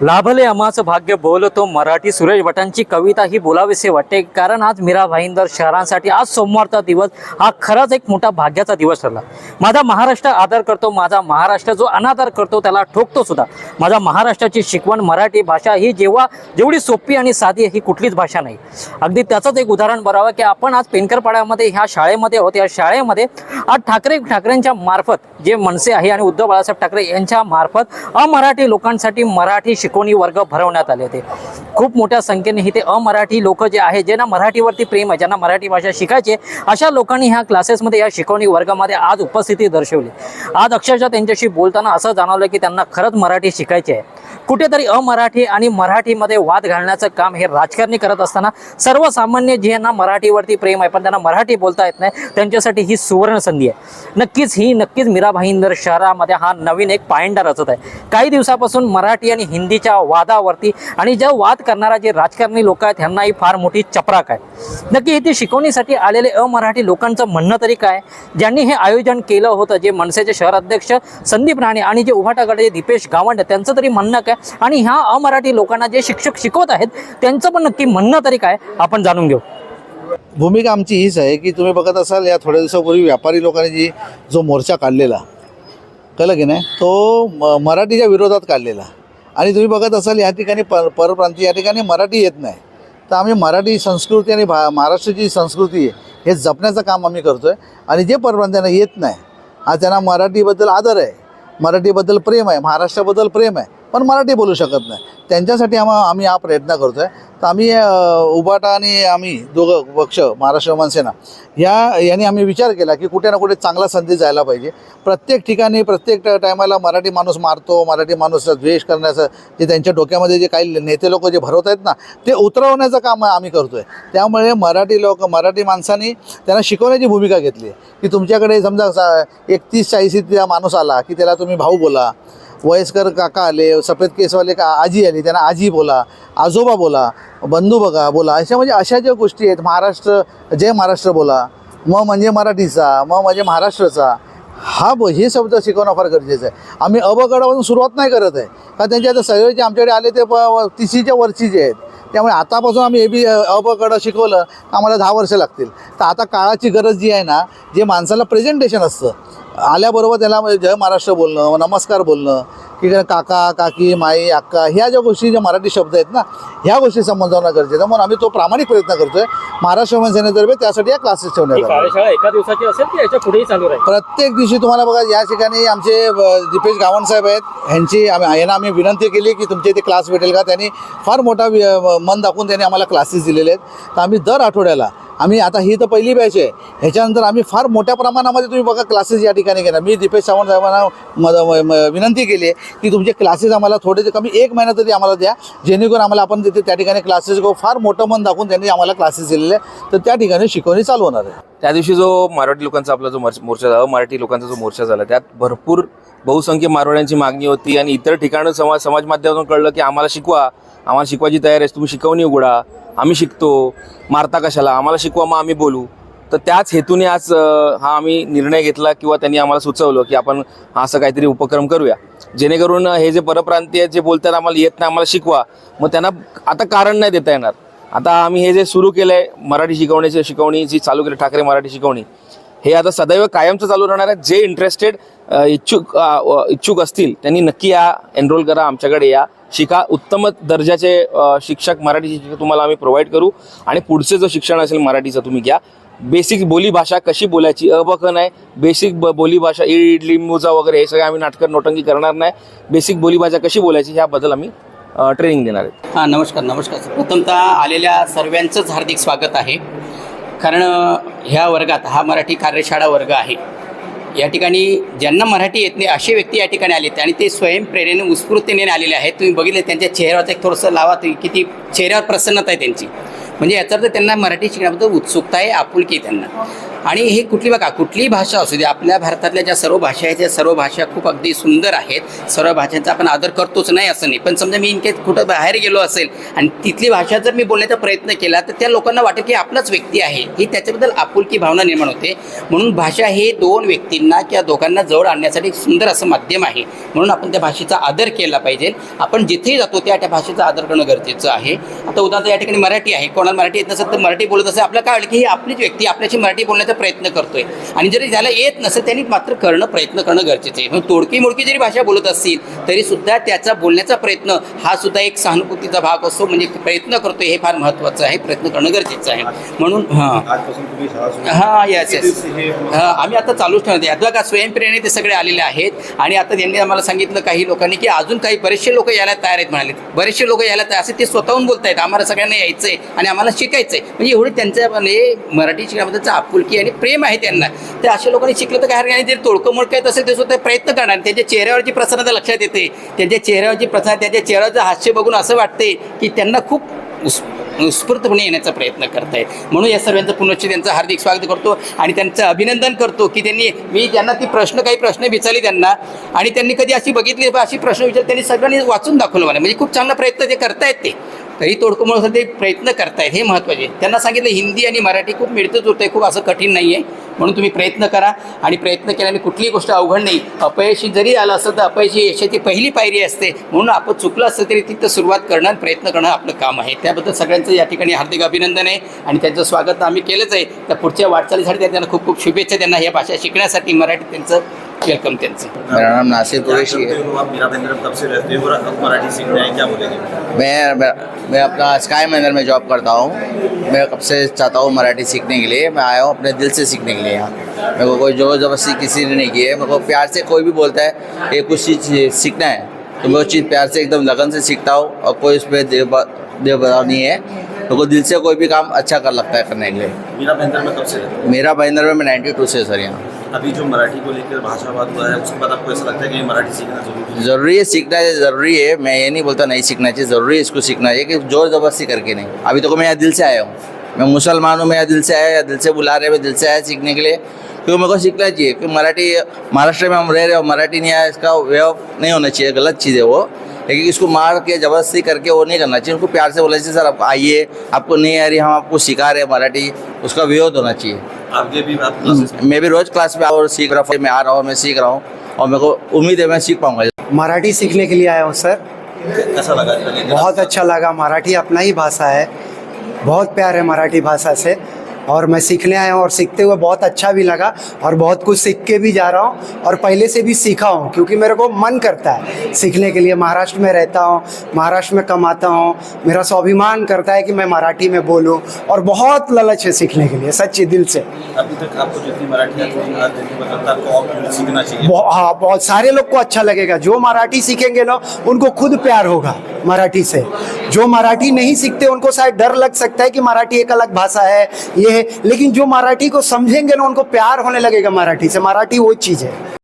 लाभले आम्हाचं भाग्य बोलतो मराठी सुरेश भटांची कविता ही बोलावीसे वाटते कारण आज मीरा भाईंदर शहरांसाठी आज सोमवारचा दिवस हा खरंच एक मोठा भाग्याचा दिवस ठरला. माझा महाराष्ट्र आदर करतो माझा महाराष्ट्र जो अनादर करतो त्याला ठोकतो सुद्धा. माझ्या महाराष्ट्राची शिकवण मराठी भाषा ही जेव्हा जेवढी सोपी आणि साधी ही कुठलीच भाषा नाही. अगदी त्याचंच एक उदाहरण बरावं की आपण आज पेनकरपाड्यामध्ये ह्या शाळेमध्ये आहोत. या शाळेमध्ये आज ठाकरे ठाकरेंच्या मार्फत जे मनसे आहे आणि उद्धव बाळासाहेब ठाकरे यांच्या मार्फत अमराठी लोकांसाठी मराठी शिकवणी वर्ग भरवण्यात आले होते. खूप मोठ्या संख्येने इथे अमराठी लोक जे आहे ज्यांना मराठीवरती प्रेम आहे ज्यांना मराठी भाषा शिकायची अशा लोकांनी ह्या क्लासेसमध्ये या शिकवणी वर्गामध्ये आज उपस्थिती दर्शवली. आज अक्षरशः त्यांच्याशी बोलताना असं जाणवलं की त्यांना खरंच मराठी शिकायची आहे. कुठेतरी अमराठी आणि मराठीमध्ये वाद घालण्याचं काम हे राजकारणी करत असताना सर्वसामान्य ज्यांना मराठीवरती प्रेम आहे पण त्यांना मराठी बोलता येत नाही त्यांच्यासाठी ही सुवर्ण संधी आहे. नक्कीच ही नक्कीच मीरा भाईंदर शहरामध्ये हा नवीन एक पायंडा रचत आहे. काही दिवसापासून मराठी आणि हिंदीच्या वादावरती आणि ज्या वाद करणारा जे राजकारणी लोक आहेत ह्यांनाही फार मोठी चपराक आहे. नक्की इथे शिकवणीसाठी आलेले अमराठी लोकांचं म्हणणं तरी काय? ज्यांनी हे आयोजन केलं होतं जे मनसेचे शहर अध्यक्ष संदीप राणे आणि जे उभाटागडचे दीपेश गावंड त्यांचं तरी म्हणणं काय आणि ह्या अमराठी लोकांना जे शिक्षक शिकवत आहेत त्यांचं पण नक्की म्हणणं तरी काय आपण जाणून घेऊ. भूमिका आमची हीच आहे की तुम्ही बघत असाल या थोड्या दिवसापूर्वी व्यापारी लोकांनी जी जो मोर्चा काढलेला कळलं की नाही? तो म मराठीच्या विरोधात काढलेला. आणि तुम्ही बघत असाल या ठिकाणी पर परप्रांतीय या ठिकाणी मराठी येत नाही. तर आम्ही मराठी संस्कृती आणि भा महाराष्ट्राची संस्कृती आहे हे जपण्याचं काम आम्ही करतो आहे आणि जे परप्रांत्यांना येत नाही आज त्यांना मराठीबद्दल आदर आहे. मराठीबद्दल प्रेम आहे महाराष्ट्राबद्दल प्रेम आहे. पण मराठी बोलू शकत नाही. त्यांच्यासाठी आम्हा आम्ही हा प्रयत्न करतो आहे तर आम्ही उबाटा आणि आम्ही दोघं पक्ष महाराष्ट्र मनसेना या यांनी आम्ही विचार केला की कुठे ना कुठे चांगला संधी जायला पाहिजे. प्रत्येक ठिकाणी प्रत्येक टायमाला मराठी माणूस मारतो मराठी माणूसचा द्वेष करण्याचं जे त्यांच्या डोक्यामध्ये जे काही नेते लोक जे भरवत आहेत ना ते उतरवण्याचं काम आम्ही करतो आहे त्यामुळे मराठी लोक मराठी माणसांनी त्यांना शिकवण्याची भूमिका घेतली की तुमच्याकडे समजा सा- एक चाळीसीतला माणूस आला की त्याला तुम्ही भाऊ बोला वयस्कर काका आले सफेद केसवाले का आजी आली त्यांना आजी बोला आजोबा बोला बंधू बघा बोला. अशा म्हणजे अशा ज्या गोष्टी आहेत महाराष्ट्र जय महाराष्ट्र बोला. म म्हणजे मराठीचा म म्हणजे महाराष्ट्राचा. हा ब हे शब्द शिकवणं फार गरजेचं आहे. आम्ही अबगडापासून सुरुवात नाही करत आहे. का त्यांचे आता सगळे जे आमच्याकडे आले ते प तिशीच्या वरचीचे आहेत. त्यामुळे आतापासून आम्ही ए बी अबगड शिकवलं तर आम्हाला दहा वर्ष लागतील. तर आता काळाची गरज जी आहे ना जे माणसाला प्रेझेंटेशन असतं आल्याबरोबर त्याला म्हणजे जय महाराष्ट्र बोलणं नमस्कार बोलणं की काका काकी माई अक्का ह्या ज्या गोष्टी ज्या मराठी शब्द आहेत ना ह्या गोष्टी समजावणं गरजेचं आहे. म्हणून आम्ही तो प्रामाणिक प्रयत्न करतोय. महाराष्ट्र सेनेतर्फे त्यासाठी या क्लासेस ठेवण्यात आले कार्यशाळा एका दिवसाची असेल की याच्या पुढेही चालू राहील? प्रत्येक दिवशी तुम्हाला बघा या ठिकाणी आमचे दीपेश गावण साहेब आहेत. ह्यांची आम्ही यांना आम्ही विनंती केली की तुमच्या इथे क्लास भेटेल का? त्यांनी फार मोठा मन दाखवून त्यांनी आम्हाला क्लासेस दिलेले आहेत. तर आम्ही दर आठवड्याला आम्ही आता ही तर पहिली बॅच आहे. ह्याच्यानंतर आम्ही फार मोठ्या प्रमाणामध्ये तुम्ही बघा क्लासेस या ठिकाणी घेणार. मी दीपेश सावंत साहेबांना मद- म- म- विनंती केली आहे की तुमचे क्लासेस आम्हाला थोडे कमी एक महिना तरी आम्हाला द्या. जेणेकरून आम्हाला आपण तिथे त्या ठिकाणी क्लासेस घेऊ. फार मोठं मन दाखवून त्यांनी आम्हाला क्लासेस दिलेले आहे तर त्या ठिकाणी शिकवणी चालू होणार आहे. त्या दिवशी जो मराठी लोकांचा आपला जो मोर्चा झाला मराठी लोकांचा जो मोर्चा झाला त्यात भरपूर बहुसंख्य मारवाड्यांची मागणी होती आणि इतर ठिकाणं समाज समाज माध्यमातून कळलं की आम्हाला शिकवा आम्हाला शिकवायची तयारी आहे तुम्ही शिकवणी उघडा. आम्ही शिकतो. मारता कशाला? आम्हाला शिकवा मग आम्ही बोलू. तर त्याच हेतूने आज हा आम्ही निर्णय घेतला किंवा त्यांनी आम्हाला सुचवलं की आपण असं काहीतरी उपक्रम करूया. जेणेकरून हे जे परप्रांतीय जे बोलतात आम्हाला येत नाही आम्हाला शिकवा. मग त्यांना आता कारण नाही देता येणार. आता आम्ही हे जे सुरू केलं आहे मराठी शिकवण्याची शिकवणी जी चालू केली ठाकरे मराठी शिकवणी हे आता सदैव कायमचं चालू राहणार आहे. जे इंटरेस्टेड इच्छुक इच्छुक असतील त्यांनी नक्की या एनरोल करा आमच्याकडे या. शिका उत्तम दर्जाचे शिक्षक मराठी शिक्षक तुम्हाला आम्ही प्रोव्हाइड करू. आणि पुढचे जो शिक्षण असेल मराठीचं तुम्ही घ्या. बेसिक बोली भाषा कशी बोलायची? अबकन नाही. बेसिक ब बोली भाषा इड लिंबूचा वगैरे हे सगळे आम्ही नाटकं नोटंकी करणार नाही. बेसिक बोली भाषा कशी बोलायची ह्याबद्दल आम्ही ट्रेनिंग देणार आहे. हां नमस्कार नमस्कार प्रथमतः आलेल्या सर्वांचंच हार्दिक स्वागत आहे. कारण ह्या वर्गात हा मराठी कार्यशाळा वर्ग आहे. या ठिकाणी ज्यांना मराठी येत नाही असे व्यक्ती या ठिकाणी आलेत आणि ते स्वयंप्रेरणेने उत्स्फूर्तीने आलेले आहेत. तुम्ही बघितले त्यांच्या चेहऱ्यावर एक थोडंसं लावा तुम्ही किती चेहऱ्यावर प्रसन्नता आहे त्यांची. म्हणजे याचा अर्थ त्यांना मराठी शिकण्याबद्दल उत्सुकता आहे आपुलकी त्यांना. आणि हे कुठली बघा कुठलीही भाषा असू दे आपल्या भारतातल्या ज्या सर्व भाषा आहेत त्या सर्व भाषा खूप अगदी सुंदर आहेत. सर्व भाषांचा आपण आदर करतोच नाही असं नाही. पण समजा मी इनकेस कुठं बाहेर गेलो असेल आणि तिथली भाषा जर मी बोलण्याचा प्रयत्न केला तर त्या लोकांना वाटेल की आपलाच व्यक्ती आहे. ही त्याच्याबद्दल आपुलकी भावना निर्माण होते. म्हणून भाषा हे दोन व्यक्तींना किंवा दोघांना जवळ आणण्यासाठी सुंदर असं माध्यम आहे. म्हणून आपण त्या भाषेचा आदर केला पाहिजे. आपण जिथेही जातो त्या त्या भाषेचा आदर करणं गरजेचं आहे. आता उदाहरणार्थ या ठिकाणी मराठी आहे. कोणाला मराठी येत नसेल तर मराठी बोलत असेल आपल्याला काय वाटलं की ही आपलीच व्यक्ती आपल्याशी मराठी बोलण्याचा प्रयत्न करतोय. आणि जरी त्याला येत नसेल त्यांनी मात्र करणं प्रयत्न करणं गरजेचं आहे. तोडकी मोडकी जरी भाषा बोलत असतील तरी सुद्धा त्याचा बोलण्याचा प्रयत्न हा सुद्धा एक सहानुभूतीचा भाग असतो म्हणजे प्रयत्न करतोय हे फार महत्त्वाचं आहे प्रयत्न करणं गरजेचं आहे. म्हणून हां. हा येस येस हे आम्ही आता चालूच ठेवते आता बघा स्वयंप्रेरणे ते सगळे आलेले आहेत. आणि आता त्यांनी आम्हाला सांगितलं काही लोकांनी की अजून काही बरेचसे लोक यायला तयार आहेत म्हणाले. बरेचसे लोक यायला तयार असे ते स्वतःहून बोलतायत. आम्हाला सगळ्यांना यायचंय आणि आम्हाला शिकायचंय. म्हणजे एवढी त्यांच्या म्हणजे मराठी शिकण्याबद्दलचं आपुलकी आणि प्रेम आहे त्यांना. ते अशा लोकांनी शिकलं तर काय हरकत नाही. तोडकं मोडकं येत असेल ते सुद्धा प्रयत्न करणार त्यांच्या चेहऱ्यावरची प्रसन्नता लक्षात येते. त्यांच्या चेहऱ्यावरची प्रसन्न त्यांच्या चेहऱ्याचं हास्य बघून असं वाटते की त्यांना खूप उस उत्स्फूर्तपणे येण्याचा प्रयत्न करतायत. म्हणून या सर्वांचं पुनश्च त्यांचं हार्दिक स्वागत करतो आणि त्यांचं अभिनंदन करतो की त्यांनी मी त्यांना ती प्रश्न काही प्रश्न विचारले त्यांना आणि त्यांनी कधी अशी बघितली अशी प्रश्न विचार त्यांनी सगळ्यांनी वाचून दाखवलं मला. म्हणजे खूप चांगला प्रयत्न ते करतायत ते. तरी तोडकं म्हणून ते प्रयत्न करतायत. हे महत्त्वाचे त्यांना सांगितलं हिंदी आणि मराठी खूप मिळतं जुळतं आहे खूप असं कठीण नाही आहे म्हणून तुम्ही प्रयत्न करा आणि प्रयत्न केल्याने कुठलीही गोष्ट अवघड नाही. अपयशी जरी आलं असतं तर अपयशी यशाची पहिली पायरी असते. म्हणून आपण चुकलं असतं तरी तिथं सुरुवात करणं आणि प्रयत्न करणं आपलं काम आहे. त्याबद्दल सगळ्यांचं या ठिकाणी हार्दिक अभिनंदन आहे आणि त्यांचं स्वागत आम्ही केलंच आहे. तर पुढच्या वाटचालीसाठी त्यांना खूप खूप शुभेच्छा. त्यांना ह्या भाषा शिकण्यासाठी मराठी त्यांचं वेलकम मेरा नाम नासिर कुरैशी है। आप मीरा बंदर कब से रहते हो और अब मराठी सीखना है क्या बोलेंगे? मैं मैं, मैं अपना स्काई मैनर में जॉब करता हूँ। मैं कब से चाहता हूँ मराठी सीखने के लिए। मैं आया हूँ अपने दिल से सीखने के लिए यहाँ। मेरे को कोई ज़ोर ज़बरदस्ती किसी ने नहीं की है। मेरे को प्यार से कोई भी बोलता है ये कुछ चीज़ सीखना है। तो मैं उस चीज़ प्यार से एकदम लगन से सीखता हूँ और कोई उस पर देव देव नहीं है। मेरे को दिल से कोई भी काम अच्छा कर लगता है करने के लिए। मीरा बंदर में कब से रहते मेरा में मैं नाइन्टी टू से सर यहाँ। अभी जो मराठी को लेकर भाषा भाषावाद हुआ है उसके बाद आपको ऐसा लगता है कि मराठी सीखना ज़रूरी है? ज़रूरी है सीखना है ज़रूरी है। मैं ये नहीं बोलता नहीं सीखना चाहिए ज़रूरी है इसको सीखना चाहिए कि ज़ोर ज़बरदस्ती करके नहीं। अभी तो मैं यहाँ दिल से आया हूँ। मैं मुसलमान हूँ मैं यहाँ दिल से आया या दिल से बुला रहे मैं दिल से आया सीखने के लिए। क्योंकि मेरे को सीखना चाहिए क्योंकि मराठी महाराष्ट्र में हम रह रहे हो मराठी नहीं आया इसका व्यव नहीं होना चाहिए गलत चीज़ है वो। लेकिन इसको मार के ज़बरदस्ती करके वो नहीं करना चाहिए। उनको प्यार से बोलना चाहिए सर आप आइए आपको नहीं आ रही हम आपको सिखा रहे हैं मराठी उसका विरोध होना चाहिए। आगे भी क्लासेस मैं भी रोज़ क्लास में और सीख रहा हूँ मैं आ रहा हूँ मैं सीख रहा हूँ और मेरे को उम्मीद है मैं सीख पाऊँगा। मराठी सीखने के लिए आया हूँ सर। कैसा लगा? बहुत अच्छा लगा। मराठी अपना ही भाषा है। बहुत प्यार है मराठी भाषा से। और मैं सीखने आया हूँ और सीखते हुए बहुत अच्छा भी लगा और बहुत कुछ सीख के भी जा रहा हूँ और पहले से भी सीखा हूँ क्योंकि मेरे को मन करता है सीखने के लिए। महाराष्ट्र में रहता हूँ महाराष्ट्र में कमाता हूँ मेरा स्वाभिमान करता है कि मैं मराठी में बोलूँ और बहुत ललच है सीखने के लिए सच्ची दिल से। अभी तक आपको जितनी मराठी आपको सीखना चाहिए? हाँ बहुत सारे लोग को अच्छा लगेगा। जो मराठी सीखेंगे ना उनको खुद प्यार होगा मराठी से। जो मराठी नहीं सीखते उनको शायद डर लग सकता है कि मराठी एक अलग भाषा है ये है लेकिन जो मराठी को समझेंगे ना उनको प्यार होने लगेगा मराठी से। मराठी वो चीज़ है।